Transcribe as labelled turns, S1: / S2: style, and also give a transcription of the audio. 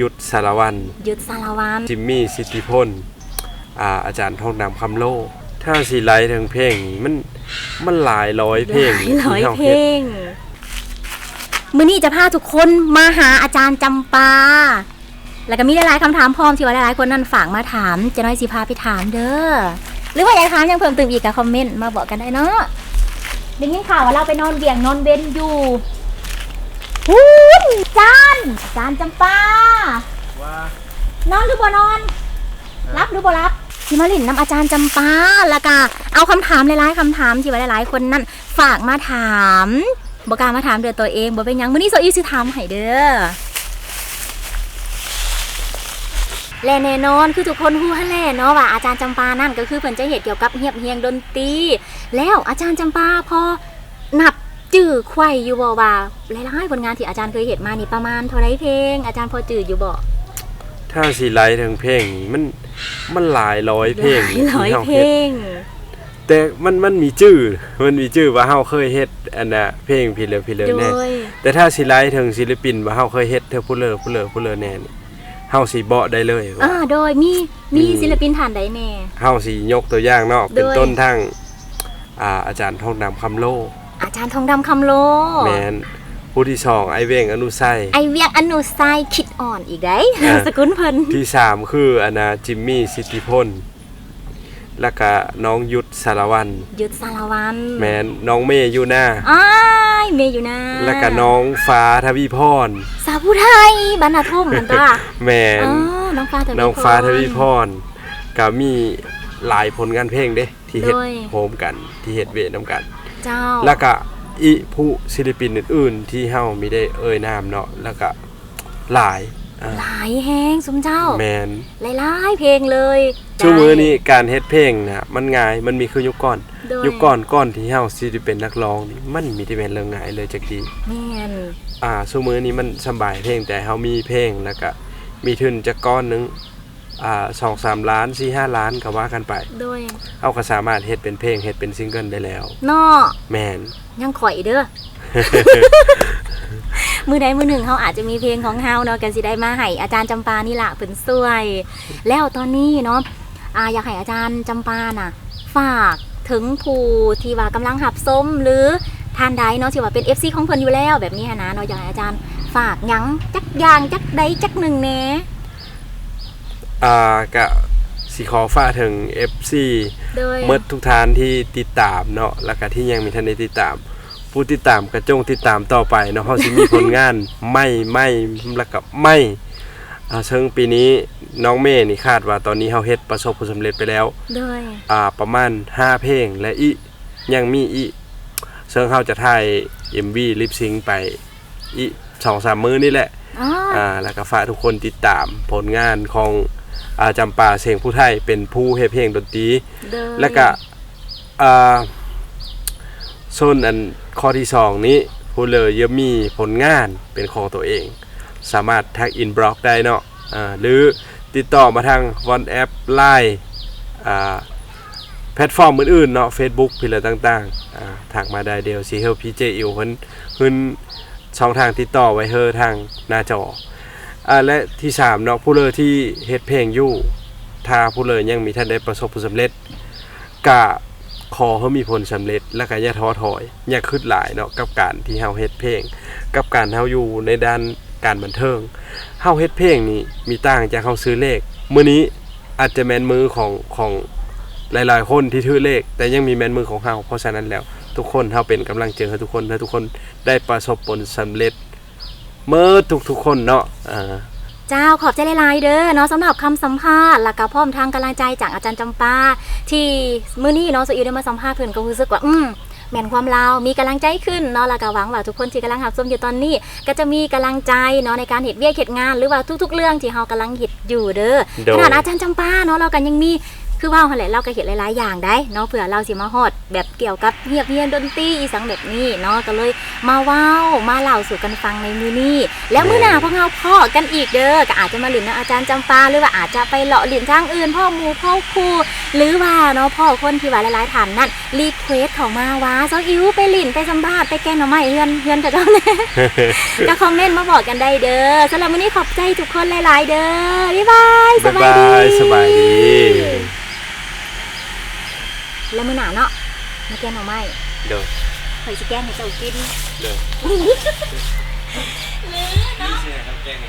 S1: ยุทธสารวัน
S2: ยุทธสารวัน
S1: จิมมี่สิทธิพลอ่าอาจารย์ทองดำคำโลถ้าสีไลท์ทั้งเพลงนี้มันมันหลายร้อยเพลง
S2: หลายร้อย
S1: ที่รา
S2: เพลงมื้อนี้จะพาทุกคนมาหาอาจารย์จำปา แล้วก็มีหลายๆคำถามพร้อมที่ว่าหลายๆคนนั่นฝากมาถามจะน้อยสิพาไปถามเด้อหรือว่าอยากถามยังเพิ่มเติมอีกก็คอมเมนต์มาบอกกันได้เนาะได้ยินข่าวว่าเราไปนอนเบี่ยงนอนเว้นอยู่ ฮู้นอาจารย์อาจารย์จำปา
S1: ว่า น
S2: อนหรือบ่นอนรับหรือบ่รับที่มาลินน้ำอาจารย์จำปาแล้วก็เอาคำถามหลายๆคำถามที่ว่าหลายๆคนนั่นฝากมาถามบอกกล้ารมาถามเดือตัวเองบ่เป็นหยังมื้อนี้โซอีสิถามให้เด้อและแน่นอนคือทุกคนฮู้ฮั่นแหละเนาะว่าอาจารย์จำปานั่นก็คือเพิ่นจะเฮ็ดเกี่ยวกับเฮียบเฮียงดนตรีแล้วอาจารย์จำปาพอนับ จื่อไขว้อยู่บ่ว่าหลายๆผลงานที่อาจารย์เคยเฮ็ดมานี่ประมาณเท่าไรเพลง อาจารย์พอจื่ออยู่บ่
S1: ถ้าสีไลท์ทั้งเพลงนี้มันมันหลายร้อยเพลง
S2: หลายร้อย
S1: ที่รา
S2: เพล
S1: ฮ็ด
S2: ง
S1: แต่มันมันมีชื่อ มันมีชื่อว่าเฮาเคยเฮ็ดอันน่ะเพลงพี่เลอพี่เลอ
S2: โด
S1: แน่
S2: ย
S1: แต่ถ้าสิไลท์ถึงศิลปินว่าเฮาเคยเฮ็ดเธอผู้เลอผู้เลอผู้เลอแน่นี่เฮาสิเบาะได้เลยว่า
S2: อ่าโดยมีมี
S1: อืม
S2: ศิลปินท่านใดแน่
S1: เฮาสิยกตัวอย่างเนาะเป็น
S2: โดย
S1: ต้นทางอ่าอาจารย์ทองดำคำโล
S2: อาจารย์ทองดำคำโล
S1: แมนผู้ที่สองไอเวงอนุไซ
S2: ไอเวียงอนุไซคิดอ่อนอีกได้
S1: อ่า
S2: สกุลเพิ่น
S1: ที่สามคืออนาจิมมี่สิทธิพลแล้วก็น้องยุทธสารวัน
S2: ยุทธสารวัน
S1: แมนน้องเมย์ยูนา
S2: อ้ายเมย์อยู่นะ
S1: แล้วก็น้องฟ้าทวีพร
S2: สาวผู้ไทยบรรณาทุ่มมันตัว
S1: แมน
S2: อ๋อน้องฟ้าทวีพร
S1: น้องฟ้าทวีพรก็มีหลายผลงานเพลงเด้ที่เฮ็ด
S2: โดย
S1: โฮมกันที่เฮ็ดเวทนํกัน
S2: เจ้า
S1: แล้วก็อีผู้ศิลปินอื่นๆ ที่เฮามีได้เอ่ยนามเนาะแล้วก็หลายอ่า
S2: หลายแฮงสมเจ้า
S1: แมน
S2: หลายๆเพลงเลย
S1: ช่วงมือนี้การเฮ็ดเพลงนะมันง่ายมันมีคือยุคก่อน
S2: โด
S1: ยุคก่อนก่อนที่เฮาสิได้เป็นนักร้องนี่มันมีแต่เป็นเรื่องง่ายเลยจักดี
S2: แม่น
S1: อ่าช่วงมือนี้มันสำบายเพลงแต่เฮามีเพลงแล้วก็มีทุนจักก้อนหนึง อ่า2-3ล้าน4-5ล้านก็ว่ากันไป
S2: โดย
S1: เฮาก็สามารถเฮ็ดเป็นเพลงเฮ็ดเป็นซิงเกิลได้แล้ว
S2: เนาะ
S1: แม่น
S2: ยังข่อยเด้อ มือใดมือหนึ่งเขาอาจจะมีเพลงของเฮาเนาะกันสิได้มาให้อาจารย์จำปานี่ล่ะเป็นสวย แล้วตอนนี้เนาะอ่าอยากให้อาจารย์จำปาน่ะ ฝากถึงผู้ที่ว่ากำลังหับส้มหรือทานใดเนาะที่ว่าเป็น FC ของเพิ่นอยู่แล้วแบบนี้หั้นนะเนาะอยากให้อาจารย์ ฝากหยังจักอย่างจักใดจักหนึ่งแหน่
S1: อ่าก็สิขอฝากถึง FC
S2: โดย
S1: เมื่อทุกท่านที่ติดตามเนาะแล้วก็ที่ยังมีท่านได้ติดตาม ผู้ติดตามกระจงติดตามต่อไปเนาะเฮาสิมีผลงานไม่ไม่แล้วก็ไม่อ่าซึ่งปีนี้น้องเมย์นี่คาดว่าตอนนี้เฮาเฮ็ดประสบผลสำเร็จไปแล้ว
S2: โดย
S1: อ่าประมาณ 5 เพลงและอียังมีอีซึ่งเฮาจะถ่าย MV ลิปซิงไปอี2-3มื้อนี่แหละ
S2: อ๋อ
S1: อ่าแล้วก็ฝากทุกคนติดตามผลงานของอาจำปาเสียงผู้ไทยเป็นผู้เฮ็ดเพลงดนตรี
S2: โดย
S1: แล้วก็อ่าโซนอันข้อที่สองนี้ผู้เลยยังมีผลงานเป็นของตัวเอง สามารถแทักอินบล็อกได้เนาะอ่าหรือติดต่อมาทางวันแอปไลน์อ่าแพลตฟอร์มอื่นๆเนาะ Facebook พิลต่างๆอ่าทักมาได้เดียวสิเฮลพีเจอิวเพิ่นขึ้น ช่องทางติดต่อไว้เฮอทางหน้าจออ่าและที่สามเนาะผู้เลยที่เฮ็ดเพลงอยู่ถ้าผู้เลยยังมีท่านได้ประสบผลสำเร็จกะขอให้มีผลสำเร็จ และก็อย่าท้อถอยอย่าคิดหลายเนาะกับการที่เฮาเฮ็ดเพลง กับการเฮาอยู่ในด้านการบันเทิงเฮาเฮ็ดเพลงนี่มีต่างจากเฮาซื้อเลขมื้อนี้อาจจะแม่นมือของของหลายๆ คนที่ถือเลข แต่ยังมีแม่นมือของเฮาเพราะฉะนั้นแล้ว ทุกคนเฮาเป็นกำลังใจให้ทุกคนให้ทุกคนได้ประสบผลสำเร็จเมื่อทุกๆคนเนาะอ่า
S2: เจ้าขอบใจหลายๆเด้อเนาะสำหรับคำสัมภาษณ์และก็พร้อมทางกำลังใจจากอาจารย์จำปา ที่มื้อนี้เนาะสุอิวได้มาสัมภาษณ์เพิ่นก็รู้สึกว่าอืมแม่นความลาวมีกำลังใจขึ้นเนาะแล้วก็หวังว่าทุกคนที่กำลังรับชมอยู่ตอนนี้ ก็จะมีกำลังใจเนาะในการเฮ็ดเวียกเฮ็ดงาน หรือว่าทุกๆ เรื่องที่เฮากำลังเฮ็ดอยู่เด้อ
S1: โดย
S2: ขนาดอาจารย์จำปาเนาะเราก็ยังมี คือว่าหั่นแหละเราก็เห็นหลายๆอย่างได้เนาะเผื่อเราสิมาฮอด แบบเกี่ยวกับเงียบเงียนดนตรีอีสังแบบนี้เนาะก็เลยมาเว้ามาเล่าสู่กันฟังในมือนี้แล้วมื้อหน้าพวกเราพ่อกันอีกเด้อก็อาจจะมาหลินนะอาจารย์จำปาหรือว่าอาจจะไปเลาะหลินทางอื่น พ่อหมูพ่อครูหรือว่าเนาะพ่อคนที่ว่าหลายๆท่านนั่นรีเควสเข้ามาว่าซออิวไปหลินไปสัมภาษณ์ไปแกงหน่อไม้เฮือนเฮือนกับเจ้าแน่ก็คอมเมนต์มาบอกกันได้เด้อสำหรับวันนี้ขอบใจทุกคนหลาย ๆ เด้อบ๊ายบายส
S1: บ๊าย
S2: บาย
S1: บา
S2: ดี
S1: ยสบายดี
S2: แล้วมื้อหน้าเนาะมาแกงหน่อไม้
S1: เด้อ
S2: เคยสิแกงให้เจ้ากิน
S1: เด้อ
S2: นี่